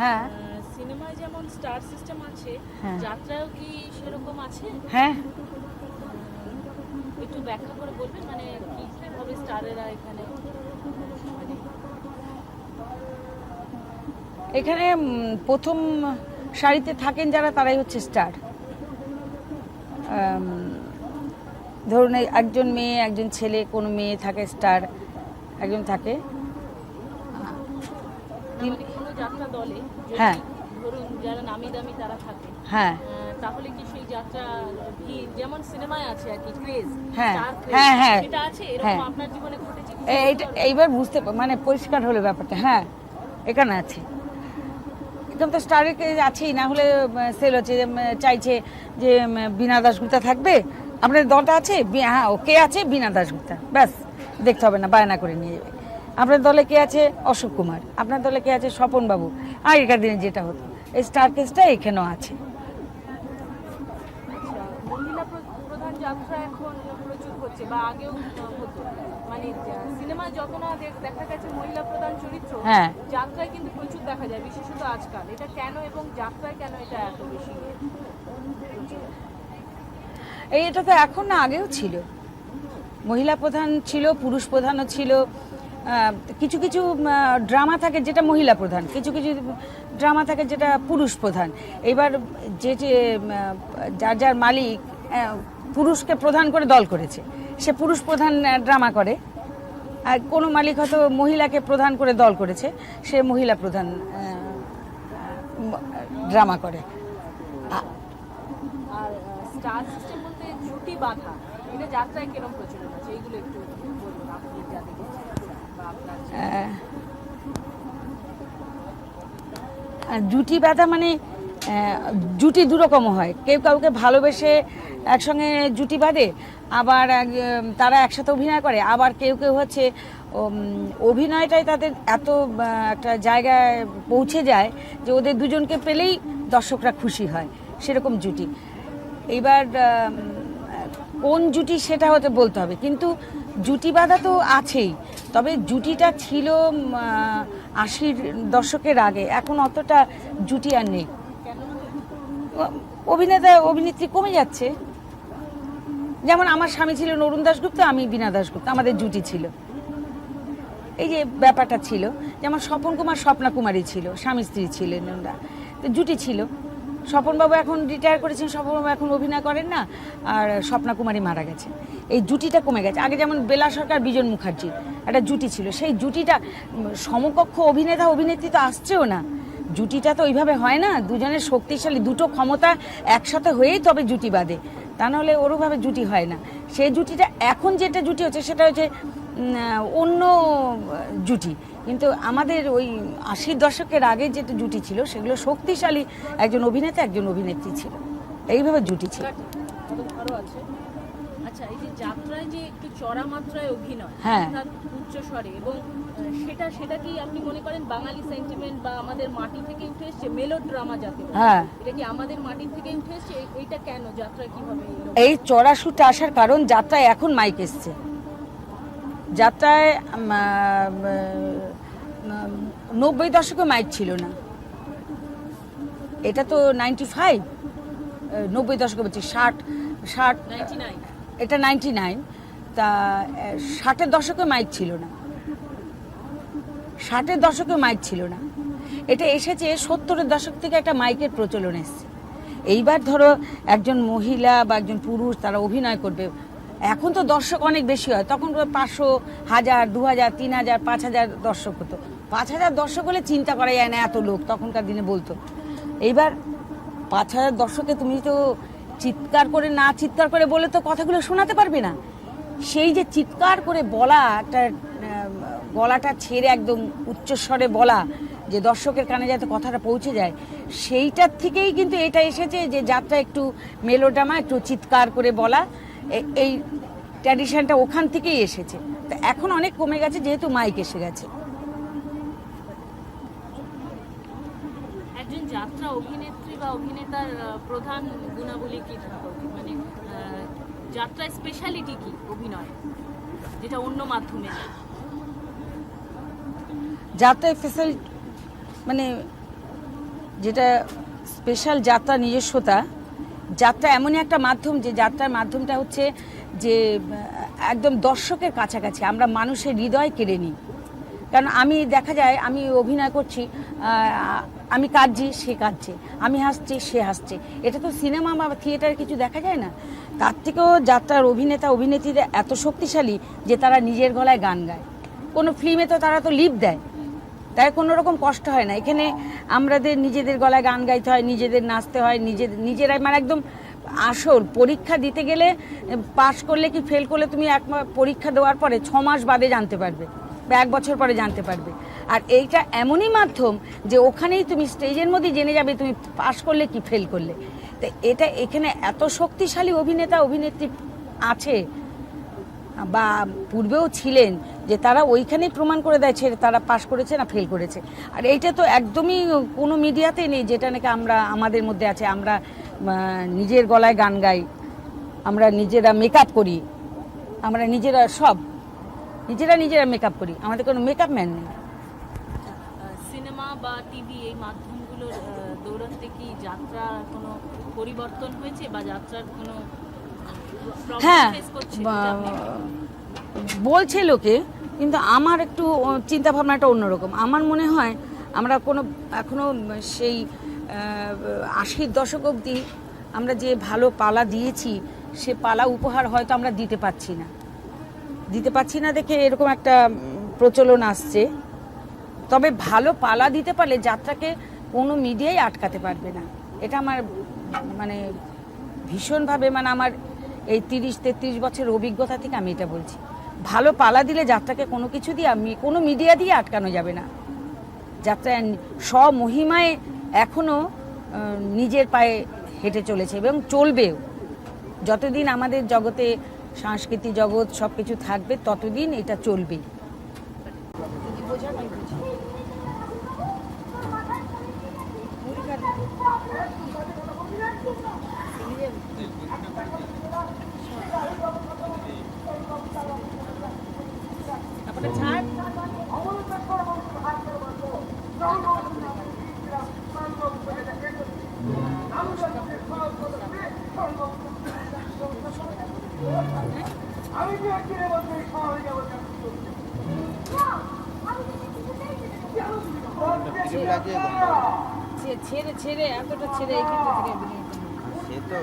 হ্যাঁ। সিনেমায় যেমন স্টার সিস্টেম আছে হ্যাঁ। যাত্রায়ও কি সেরকম আছে? হ্যাঁ। একটু ব্যাখ্যা করে বলবেন মানে কি কীভাবে স্টারেরা এখানে মানে এখানে প্রথম সারিতে থাকেন যারা তারাই হচ্ছে স্টার। ধরুন একজন মেয়ে একজন ছেলে কোনো মেয়ে থাকে স্টার একজন থাকে। কোনো যাত্রা দলে হ্যাঁ। ধরুন যারা নামি দামি তারা থাকে হ্যাঁ। তাহলে কি সেই যাত্রা ভিড় যেমন সিনেমায় আছে আর কি ক্রেজ হ্যাঁ, হ্যাঁ, হ্যাঁ। সেটা আছে? এরকম হ্যাঁ। আপনার জীবনে ঘটেছে এইটা এইবার বুঝতে মানে পরিষ্কার হলো ব্যাপারটা হ্যাঁ এখানে আছে। এরকম তো স্টারের আছেই না হলে সেল হচ্ছে চাইছে যে উম, বীণা দাশগুপ্তা থাকবে। আপনার দলটা আছে? হ্যাঁ ও কে আছে বীণা দাশগুপ্তা ব্যাস দেখতে হবে না বায়না করে নিয়ে যাবে। আপনার দলে কে আছে? অশোক কুমার। আপনার দলে কে আছে? স্বপন বাবু আগেকার দিনে যেটা হতো। এই স্টার কেসটা এখানেও আছে। আচ্ছা, মহিলা প্র- প্রধান যাত্রা এখন প্রচুর হচ্ছে বা আগেও মানে যা- যত না দে- দেখা গেছে মহিলা প্রধান চরিত্র হ্যাঁ। যাত্রায় কিন্তু প্রচুর দেখা যায় বিশেষত আজকাল। এটা কেন এবং যাত্রায় কেন এটা এত বেশি? এই এটা তো এখন না আগেও ছিল। মহিলা প্রধান ছিল পুরুষ প্রধানও ছিল কিছু কিছু ড্রামা থাকে যেটা মহিলা প্রধান, কিছু কিছু ড্রামা থাকে যেটা পুরুষ প্রধান। এবার যে যে যার যার মালিক পুরুষকে প্রধান করে দল করেছে। সে পুরুষ প্রধান ড্রামা করে। আর কোনো মালিক হয়তো মহিলাকে প্রধান করে দল করেছে, সে মহিলা প্রধান ড্রামা করে। আর জুটি বাঁধা মানে জুটি দুরকম হয়। কেউ কাউকে ভালোবেসে একসঙ্গে জুটি বাঁধে, আবার তারা একসাথে অভিনয় করে, আবার কেউ কেউ হচ্ছে অভিনয়টাই তাদের এত একটা জায়গায় পৌঁছে যায় যে ওদের দুজনকে পেলেই দর্শকরা খুশি হয়, সেরকম জুটি। এইবার কোন জুটি সেটা হতে বলতে হবে। কিন্তু জুটি বাঁধা তো আছেই। তবে জুটিটা ছিল আশির দশকের আগে। এখন অতটা জুটি আর নেই। অভিনেতা, অভিনেত্রী কমে যাচ্ছে। যেমন আমার স্বামী ছিলেন অরুণ দাশগুপ্ত, আমি বীণা দাশগুপ্ত, আমাদের জুটি ছিল। এই যে ব্যাপারটা ছিল, যেমন স্বপন কুমার স্বপ্না কুমারী ছিল, স্বামী স্ত্রী ছিলেন ওরা। তো জুটি ছিল। স্বপনবাবু এখন রিটায়ার করেছেন, স্বপনবাবু এখন অভিনয় করেন না, আর স্বপ্না কুমারী মারা গেছে। এই জুটিটা কমে গেছে। আগে যেমন বেলা সরকার, বিজন মুখার্জি, একটা জুটি ছিল। সেই জুটিটা, সমকক্ষ অভিনেতা, অভিনেত্রী তো আসছেও না। জুটিটা তো ওইভাবে হয় না, দুজনের শক্তিশালী দুটো ক্ষমতা একসাথে হয়েই তবে জুটি বাঁধে। তা নাহলে ওরভাবে জুটি হয় না। সেই জুটিটা এখন যেটা জুটি হচ্ছে, সেটা হচ্ছে অন্য জুটি। কিন্তু আমাদের ওই আশির দশকের আগে যে জুটি ছিল সেগুলো শক্তিশালী একজন অভিনেতা একজন অভিনেত্রী ছিল। এইভাবে জুটি ছিল। আরও আছে। আচ্ছা এই যে যাত্রায় যে একটু চড়া মাত্রায় অভিনয় হ্যাঁ। অর্থাৎ উচ্চ স্বরে এবং সেটা সেটা কি আপনি মনে করেন বাঙালি সেন্টিমেন্ট বা আমাদের মাটি থেকে উঠে এসছে? হ্যাঁ। এটা কি আমাদের মাটি থেকে উঠে এসছে? এইটা কেন যাত্রায় কীভাবে এই চড়া আসার কারণ যাত্রায় এখন মাইক এসছে। যাত্রায় নব্বই দশকে মাইক ছিল না। এটা তো নাইনটি ফাইভ নব্বই দশকে বলছি ষাট ষাট 99 এটা নাইনটি নাইন তা ষাটের দশকে মাইক ছিল না। ষাটের দশকে মাইক ছিল না। এটা এসেছে সত্তরের দশক থেকে একটা মাইকের প্রচলন এসছে। এইবার ধরো একজন মহিলা বা একজন পুরুষ তারা অভিনয় করবে। এখন তো দর্শক অনেক বেশি হয় তখন পাঁচশো হাজার দু হাজার তিন হাজার পাঁচ হাজার দর্শক হতো। পাঁচ হাজার দর্শক হলে চিন্তা করা যায় না এত লোক তখনকার দিনে বলতো। এইবার পাঁচ হাজার দর্শকে তুমি তো চিৎকার করে না চিৎকার করে বলে তো কথাগুলো শোনাতে পারবে না। সেই যে চিৎকার করে বলা আহ, গলাটা ছেড়ে একদম উচ্চস্বরে বলা যে দর্শকের কানে যাতে কথাটা পৌঁছে যায় সেইটার থেকেই কিন্তু এটা এসেছে যে যাত্রা একটু মেলোড্রামা একটু চিৎকার করে বলা এই ট্র্যাডিশনটা ওখান থেকেই এসেছে। তা এখন অনেক কমে গেছে যেহেতু মাইক এসে গেছে একজন যাত্রা অভিনেত্রী বা অভিনেতার প্রধান গুণাবলী কি মানে আহ, যাত্রায় স্পেশালিটি কি অভিনয়? যেটা অন্য মাধ্যমে? যাত্রায় ফেসিল মানে যেটা স্পেশাল যাত্রা নিজস্বতা যাত্রা এমনই একটা মাধ্যম যে যাত্রার মাধ্যমটা হচ্ছে যে একদম দর্শকের কাছাকাছি আমরা মানুষের হৃদয় কেড়ে নিই। কারণ আমি দেখা যায় আমি অভিনয় করছি আমি কাঁদছি, সে কাঁদছে। আমি হাসছি, সে হাসছে। এটা তো সিনেমা বা থিয়েটারে কিছু দেখা যায় না? তার থেকেও যাত্রার অভিনেতা, অভিনেত্রীরা এত শক্তিশালী যে তারা নিজের গলায় গান গায়। কোনো ফিল্মে তো তারা তো লিপ দেয়। তাই কোনো রকম কষ্ট হয় না। এখানে আমাদের নিজেদের গলায় গান গাইতে হয়, নিজেদের নাচতে হয় নিজেদের নিজেরাই মানে একদম আসল। পরীক্ষা দিতে গেলে, পাশ করলে কি ফেল করলে তুমি এক পরীক্ষা দেওয়ার পরে ছ মাস বাদে জানতে পারবে। বা এক বছর পরে জানতে পারবে। আর এইটা এমনই মাধ্যম যে ওখানেই তুমি স্টেজের মধ্যে জেনে যাবে তুমি পাশ করলে কি ফেল করলে। তো এটা এখানে এত শক্তিশালী অভিনেতা, অভিনেত্রী আছে, বা পূর্বেও ছিলেন যে তারা ওইখানেই প্রমাণ করে দেয় ছেড়ে তারা পাশ করেছে না ফেল করেছে। আর এইটা তো একদমই কোনো মিডিয়াতেই নেই যেটা নাকি আমরা, আমাদের মধ্যে আছে। আমরা নিজের গলায় গান গাই, আমরা নিজেরা মেকআপ করি, আমরা নিজেরা সব নিজেরা নিজেরা মেকআপ করি। আমাদের কোনো মেকআপ ম্যান নেই। সিনেমা বা টিভি এই মাধ্যমগুলোর দৌলতে কি যাত্রার কোনো পরিবর্তন হয়েছে বা যাত্রার কোনো হ্যাঁ বলছে লোকে কিন্তু আমার একটু চিন্তা ভাবনাটা অন্যরকম। আমার মনে হয় আমরা কোনো এখনও সেই আশির দশক অবধি আমরা যে ভালো পালা দিয়েছি সে পালা উপহার হয়তো আমরা দিতে পারছি না। দিতে পারছি না দেখে এরকম একটা প্রচলন আসছে। তবে ভালো পালা দিতে পারলে যাত্রাকে কোনো মিডিয়াই আটকাতে পারবে না। এটা আমার মানে ভীষণভাবে মানে আমার এই তিরিশ, তেত্রিশ বছর অভিজ্ঞতা থেকে আমি এটা বলছি। ভালো পালা দিলে যাত্রাকে কোনো কিছু দিয়ে, আমি, কোনো মিডিয়া দিয়ে আটকানো যাবে না। যাত্রা স্বমহিমায় এখনও নিজের পায়ে হেঁটে চলেছে এবং চলবেও। যতদিন আমাদের জগতে সাংস্কৃতিক জগৎ সব কিছু থাকবে ততদিন এটা চলবে ছেড়ে ছেড়ে এতটা ছেড়ে এখান থেকে সে তো